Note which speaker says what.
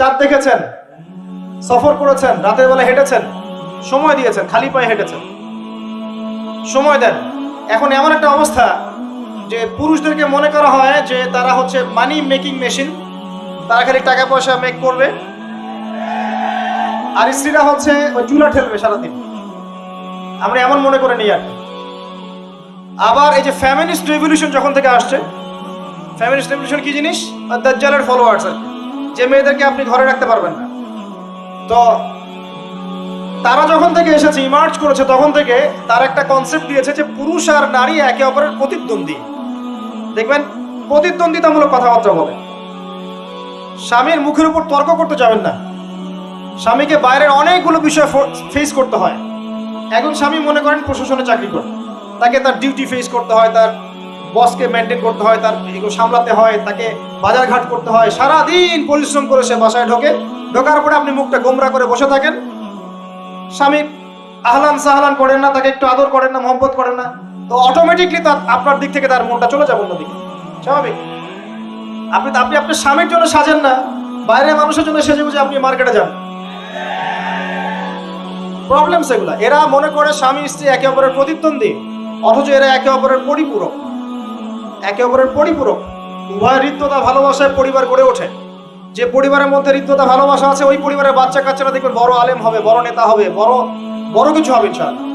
Speaker 1: চাঁদ দেখেছেন, সফর করেছেন, রাতের বেলা হেঁটেছেন, সময় দিয়েছেন, খালি পায়ে হেঁটেছেন। সময় দেন। এখন এমন একটা অবস্থা যে পুরুষদেরকে মনে করা হয় যে তারা হচ্ছে মানি মেকিং মেশিন তারা খালি টাকা পয়সা মেক করবে, আর স্ত্রীরা হচ্ছে ওই চুলা ঠেলবে সারাদিন। আমরা এমন মনে করে নিই আর আবার এই যে ফ্যামিলিস্ট রেভলিউশন যখন থেকে আসছে ফ্যামিলিস্ট রেভলিউশন কি জিনিস? দাজ্জালের ফলোয়ার্স আর কি। যে মেয়েদেরকে আপনি ঘরে রাখতে পারবেন না। তো তারা যখন থেকে এসেছে ইমার্জ করেছে, তখন থেকে তার একটা কনসেপ্ট দিয়েছে যে পুরুষ আর নারী একে অপরের প্রতিদ্বন্দ্বী। দেখবেন, প্রতিদ্বন্দ্বিতামূলক কথাবার্তা বলে। স্বামীর মুখের উপর তর্ক করতে যাবেন না। স্বামীকে বাইরের অনেকগুলো বিষয় ফেস করতে হয়। একজন স্বামী মনে করেন প্রশাসনে চাকরি করে। তাকে তার ডিউটি ফেস করতে হয়, তার বসকে মেনটেন করতে হয়, তার এগুলো সামলাতে হয়, তাকে বাজার ঘাট করতে হয়। সারা দিন পরিশ্রম করে সে বাসায় ঢোকে। ঢোকার পরে আপনি মুখটা গোমরা করে বসে থাকেন। স্বামী আহলান সাহলান করেন না, তাকে একটু আদর করেন না, মহব্বত করেন না। তো অটোমেটিকলি তার আপনার দিক থেকে তার মনটা চলে যাবে অন্যদিকে। স্বাভাবিক। আপনি আপনি আপনার স্বামীর জন্য সাজেন না। বাইরের মানুষের জন্য সেজে বুঝে আপনি মার্কেটে যান। প্রবলেম সেগুলা এরা মনে করে স্বামী স্ত্রী একে অপরের প্রতিদ্বন্দ্বী, অথচ এরা একে অপরের পরিপূরক। একে অপরের পরিপূরক। উভয় হৃদ্যতা ভালোবাসায় পরিবার গড়ে ওঠে। যে পরিবারের মধ্যে হৃদ্যতা ভালোবাসা আছে, ওই পরিবারের বাচ্চা কাচ্চারা দেখবেন বড় আলেম হবে, বড় নেতা হবে, বড় বড় কিছু হবে, ইনশাআল্লাহ।